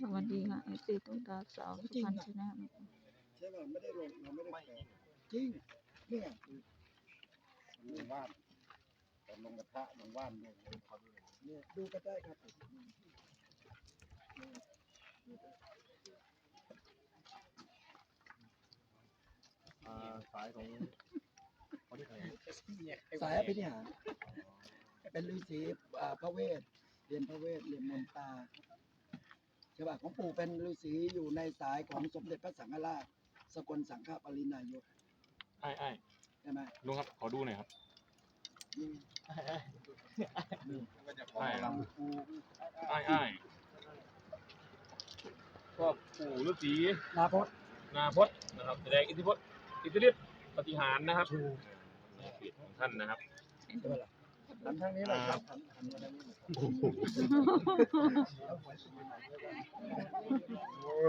สวัสดีค่ะเอฟซีตุ๊กตาสาวสุพรรณชนะใช่ป่ะไม่ได้ลงเราไม่ได้แปะจริงเนี่ยลงว่านแต่ลงกระทะลงว่านลงเขาด้วยเนี่ยดูก็ได้ครับสายของสายอภินิหารเป็นฤาษีพระเวทเรียนพระเวทเรียนมนตา ใช่ป่ะของปู่เป็นฤาษีอยู่ในสายของสมเด็จพระสังฆราช สกลสังฆปรินายกไอ้ไอ้ใช่ไหมลุงครับ ขอดูหน่อยครับนี่ไอ้ไอ้ปู่ไอ้ไอ้ก็ปู่ฤาษีนาพจน์นาพจน์นะครับแสดงอิทธิพจน์อิทธิฤทธิ์ปฏิหารย์นะครับถูกเกียรติของท่านนะครับใช่ป่ะล่ะ หันทางนี้เลยครับหันหันมาทางนี้เลยครับแล้วหัวสุดไปไหนด้วยว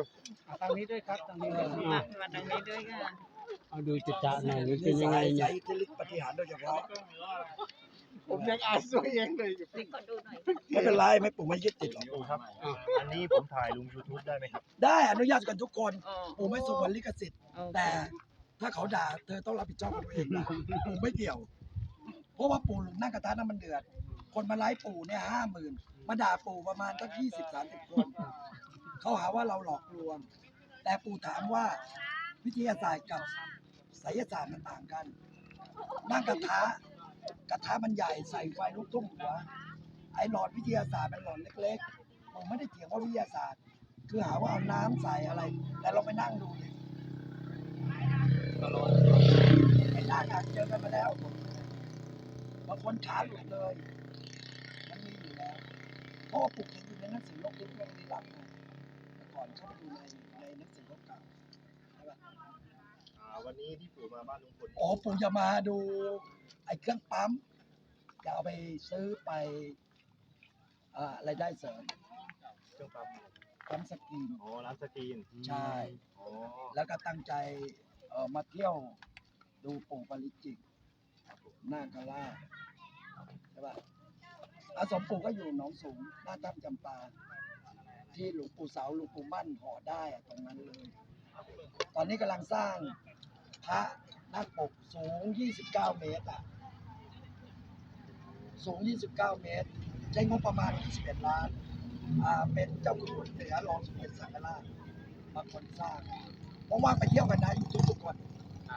ะทางนี้ด้วยครับทางนี้ด้วยมามาทางนี้ด้วยค่ะเอาดูจิตจะหน่อยมันเป็นยังไงใช้เนี่ยอิทธิฤทธิ์ปฏิหารย์โดยเฉพาะผมยังอ่านตัวเองเลยนี่ขอดูหน่อยไม่เป็นไรไม่ปู่ไม่ยึดติดหรอกปู่ครับ อันนี้ผมถ่ายลง YouTube ได้ไหมครับ ได้อนุญาตกันทุกคนอ๋อปู่ไม่สงวนลิขสิทธิ์โอเคแต่ถ้าเขาด่าเธอต้องรับผิดชอบกับตัวเองนะปู่ไม่เกี่ยว เพราะว่าปู่ลุมนั่งกระทะน้ำมันเดือด คนมาไลฟ์ปู่เนี่ยห้าหมื่นมาด่าปู่ประมาณตั้งยี่สิบสามสิบคนเขาหาว่าเราหลอกลวง แต่ปู่ถามว่าวิทยาศาสตร์กับไสยศาสตร์มันต่างกัน นั่งกระทะกระทะมันใหญ่ใส่ไฟลุกทุ่มหัวไอ้หลอดวิทยาศาสตร์เป็นหลอดเล็กๆ ผมไม่ได้เถียงว่าวิทยาศาสตร์ คือหาว่าเอาน้ำใส่อะไร แต่เราไปนั่งดูดิไอ้นั่งอะเจอกันมาแล้ว บางคนขาหลุดเลย มันมีอยู่แล้ว เพราะว่าปลูกเห็นอยู่ในหนังสือโลกยุคเรื่องลี้ลับนะแต่ก่อนเข้าไปดูในในหนังสือโลกเก่าใช่ปะอ่าวันนี้ที่ปู่มาบ้านลุงพลอ๋อปู่จะมาดู ไอ้เครื่องปั๊มจะเอาไปซื้อไปอ่ารายได้เสริมเครื่องปั๊มปั๊มสกรีนอ๋อร้านสกรีนใช่อ๋อแล้วก็ตั้งใจเอ่อมาเที่ยวดูปู่ปาริจิต นาคราใช่ป่ะอาสมปู่ก็อยู่หนองสูงหน้าถ้ำจำปา ที่หลวงปู่เสาหลวงปู่มั่นห่อได้อะตรงนั้นเลย ตอนนี้กำลังสร้างพระนักปกสูง 29 เมตรอะ สูง 29 เมตร ใช้งบประมาณ 21 ล้าน อ่า เป็นเจ้าคุณเหนือรองสมเด็จสังฆราชบาคนสร้างว่าไปเที่ยวกันนะทุกทุกคน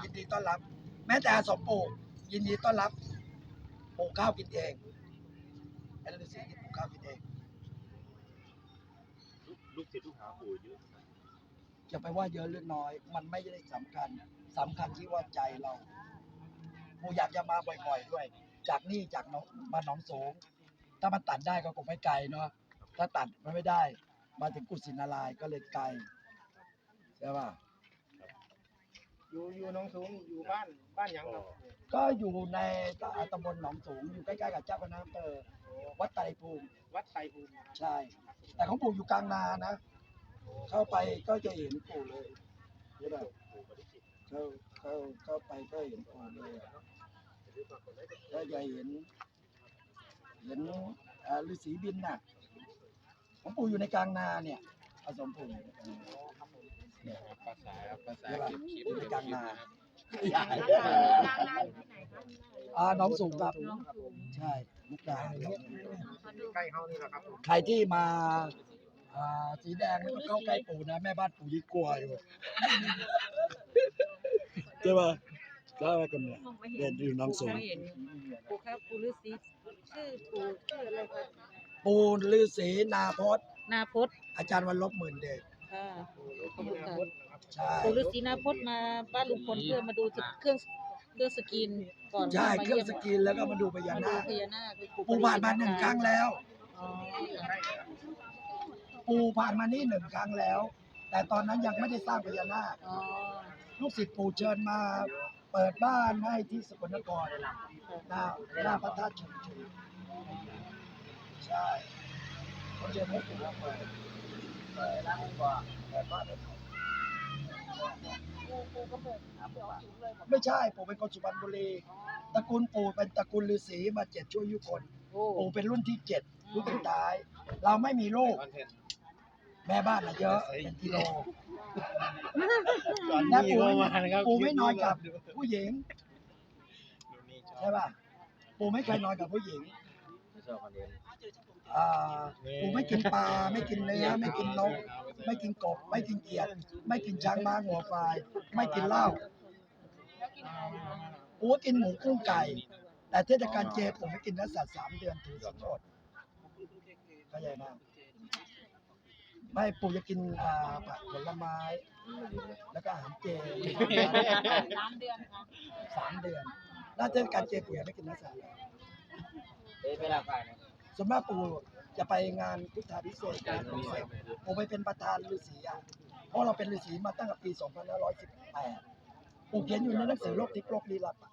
ยินดีต้อนรับ แม้แต่อาสมปู่ ยินดีต้อนรับปลูกข้าวกินเองไอ้ฤาษีที่ปลูกข้าวกินเองลูกลูกศิษย์ลูกหาปู่เยอะจะไปว่าเยอะหรือน้อย มันไม่ได้สำคัญสำคัญที่ว่าใจเราปู่อยากจะมาบ่อยๆด้วย จากนี่จากหน้องมาหนองสูง ถ้ามันตัดได้ก็คงไม่ไกลเนาะถ้าตัดมันไม่ได้ มาถึงกุศินารายณ์ก็เลยไกลใช่ป่ะอยู่อยู่หน้องสูงอยู่บ้านบ้านหยังครับ ก็อยู่ในตำบลหนองสูงอยู่ใกล้ๆกับเจ้าคณะอำเภอวัดไตรภูมิ วัดไทรภูมิใช่ แต่ของปู่อยู่กลางนานะ เข้าไปก็จะเห็นปู่เลยใช่ป่ะเข้าเข้าเข้าไปก็เห็นปู่เลยอะก็จะเห็น เห็นอ่าฤาษีบินน่ะของปู่อยู่ในกลางนาเนี่ยอาสมปู่อยู่ในกลางนาเนี่ยภาษาภาษาใช่ป่ะเก็บคลิปอยู่ในก ลางนากลางนาอยู่ที่ไหนคะอ่าน้องสูงครับ น้องสูงใช่มุกดาหารครับขอดูใกล้เฮานี่แหละครับผมใครที่มาอ่าสีแดงนี่ก็เข้าใกล้ปู่นะ แม่บ้านปู่ยิ่งกลัวอยู่ใช่ป่ะใช่ไหมกันเนี่ยมองไม่เดิเห็นนอยู่น้องสูง ไม่เห็นปู่ครับปู่ฤาษีชื่อปู่ชื่ออะไรครับปู่ฤาษีนาพจน์นาพจน์อาจารย์วันลบหมื่นเดช ค่ะขอบคุณค่ะใช่ปู่ฤาษีนาพจน์มาบ้านลุงพลเพื่อมาดูเครื่องเครื่องสกรีนก่อนใช่มาเครื่องยี่ยมสกรีนแล้วก็มาดูพญามาดูนาคพญานาคปู่ผ่านมาหนึ่งครั้งแล้ว อ๋อปู่ผ่านมานี่หนึ่งครั้งแล้ว แต่ตอนนั้นยังไม่ได้สร้างพญานาคอ๋อลูกศิษย์ปู่เชิญมาเปิดบ้านให้ที่สกลนครหน้าหน้าพระธาตุชุมชุมใช่เขาเชิญให้ปู่มาเปิด ไม่ใช่ปู่เป็นคนสุพรรณบุรีตระกูลปู่เป็นตระกูลฤาษีมาเจ็ดชั่วอายุคนโอ้ปู่เป็นรุ่นที่เจ็ดรุ่นสุดท้าย เราไม่มีลูก แม่บ้านอะเยอะเป็นกิโลตอนและนี้ปู่ก็ไม่มานะครับปู่ไม่นอนกับผู้หญิงใช่ป่ะปู่ไม่เคยนอนกับผู้หญิง อ่าปู่ไม่กินปลาไม่กินเนื้อไม่กินนก ไม่กินกบ ไม่กินเกียด ไม่กินช้างม้างัวควาย ไม่กินเหล้าปู่ก็กินหมูกุ้งไก่ แต่เทศกาลเจผมไม่กินเนื้อสัตว์สามเดือนถือสินอดเข้าใจไหมไม่ปู่จะกินอ่าผักผลไม้ แล้วก็อาหารเจสามเดือนค่ะสามเดือนแล้วเทศกาลเจปู่ยังไม่กินเนื้อสัตว์เลย ส่วนมากปู่จะไปงานพุทธาพิเศษกงานพิเศษปู่ไปเป็นประธานฤาษีอะเพราะเราเป็นฤาษีมาตั้งแต่ปี 2518 ปู่เขียนอยู่ในหนังสือโลกทิพย์โลกลี้ลับอะ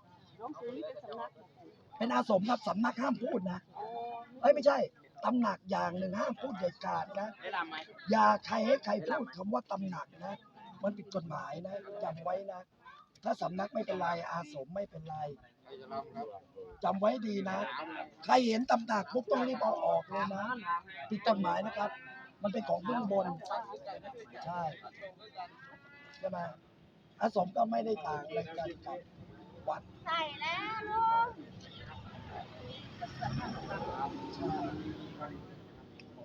เป็นอาสมครับสำนักห้ามพูดนะเอ้ยไม่ใช่ตำหนักอย่างหนึ่งห้ามพูดเด็ดขาดนะอย่าใครให้ใครพูดคำว่าตำหนักนะ มันผิดกฎหมายนะจำไว้นะ ถ้าสำนักไม่เป็นไรอาสมไม่เป็นไรจำไว้ดีนะ ใครเห็นตำหนักปุ๊บต้องรีบเอาออกเลยนะผิดกฎหมายนะครับ มันเป็นของเบื้องบน ใช่ใช่ไหมอาสมก็ไม่ได้ต่างอะไรกันกับวัดใช่แล้วลูก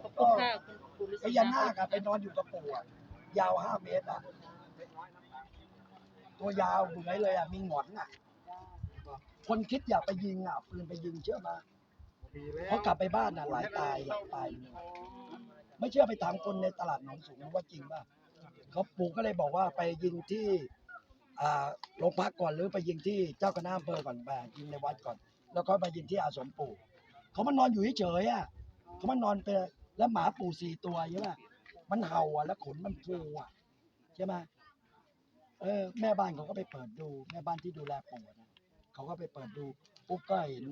ขอบคุณค่ะคุณปู่ฤาพษีญานาคอะไปนอนอยู่กับปู่อะยาวห้าเมตรอะ ตัวยาวเหมือเลยอะมีหงอนอะ คนคิดอยากไปยิงอะเอาปืนไปยิงเชื่อมาเพราะกลับไปบ้านอะหลายตายหลายตายเลยไม่เชื่อไปถามคนในตลาดหนองสูงว่าจริงป่ะเขาปู่ก็เลยบอกว่าไปยิงที่โรงพักก่อนหรือไปยิงที่เจ้าคณะอำเภอก่อนไปยิงในวัดก่อน แล้วก็ไปยิงที่อาสมปู่เขามานนอนอยู่เฉยอะเขามานอนไปแล้วหมาปู่สี่ตัวใช่ไหมมันเห่าอะแล้วขนมันฟูอะใช่ไหม เออแม่บ้านเขาก็ไปเปิดดู แม่บ้านที่ดูแลปู่นะเขาก็ไปเปิดดูปุ๊บก็เห็น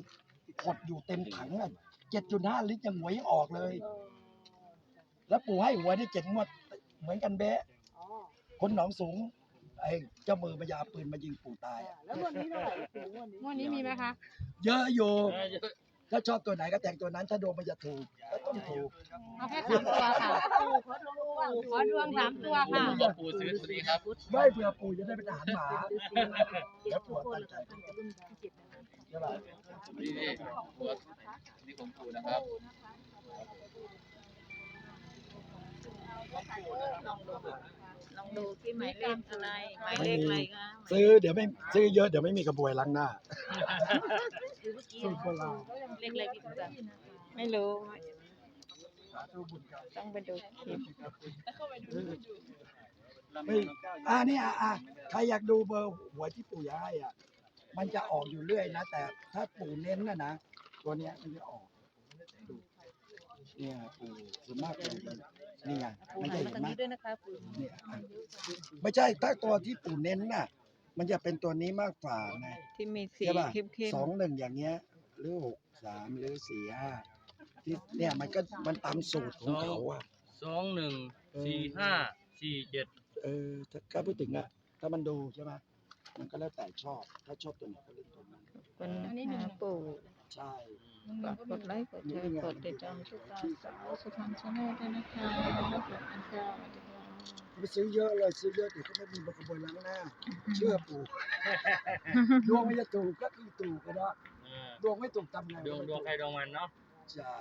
ขดอยู่เต็มถังอะเจ็ดจุดห้าลิตรยังหวยออกเลย แล้วปู่ให้หวยได้เจ็ดงวดเหมือนกันเบ๊ะคนหนองสูงไอ้เจ้ามือมายาปืนมายิงปู่ตายอะแล้ววันนี้เท่าไหร่ปู่งวดนี้ งวดนี้มีไหมคะ เยอะอยู่ ถ้าชอบตัวไหนก็แต่งตัวนั้น ถ้าดวงมันจะถูกก็ต้องถูกเอาแค่สามตัวค่ะปู่ขอดวงขอดวงสามตัวค่ะปู่ซื้อสวัสดีครับ ไม่เผื่อปู่จะได้เป็นอาหารหมาแล้วปู่ตั้งใจใช่ป่ะนี่นี่ตัวนี่ของปู่นะครับลองดูที่หมายเลขอะไรหมายเลขอะไรคะ ซื้อเดี๋ยวไม่ซื้อเยอะเดี๋ยวไม่มีกระบวยล้างหน้า ซื้อเมื่อกี้สูตรโบราณ เลขอะไรพี่ตุ๊กตาไม่รู้ดูบุญกันต้องไปดูคลิปไม่อ่านี่อะอะใครอยากดูเบอร์หวยที่ปู่อยากให้อะ มันจะออกอยู่เรื่อยนะ แต่ถ้าปู่เน้นนะนะ ตัวเนี้ยมันจะออกดูเนี่ยปู่ส่วนมากปู่จะนี่ไงปู่มันหัจะนมาเห็นทางไหมนี้ด้วยนะคะปู่เนี่ยอะไม่ใช่ถ้าตัวที่ปู่เน้นน่ะ มันจะเป็นตัวนี้มากกว่าไงที่มีสีใช่ป่ะเข้มสองหนึ่งอย่างเงี้ย หรือหกสามหรือสี่ห้าที่เนี่ยมันก็มันตามสูตรของเขาอะ สองหนึ่งสี่ห้าสี่เจ็ดเออถ้าถ้าพูดถึงอะ ถ้ามันดูใช่ไหมมันก็แล้วแต่ชอบ ถ้าชอบตัวไหนก็เล่นตัวนั้น ๆคุณหาปู่ใช่ ฝากกดไลค์กดแชร์กดติดตามทุกตาสาวสุพรรณชาแนลด้วยนะคะขอบคุณค่ะสวัสดีค่ะ ไปซื้อเยอะเลยซื้อเยอะเดี๋ยวก็ไม่มีบกระบวยล้างหน้า เชื่อปู่ดวงไม่จะถูกก็คือถูกก็ได้ดวงไม่ถูกทำไงดวงดวงใครดวงมันเนาะใช่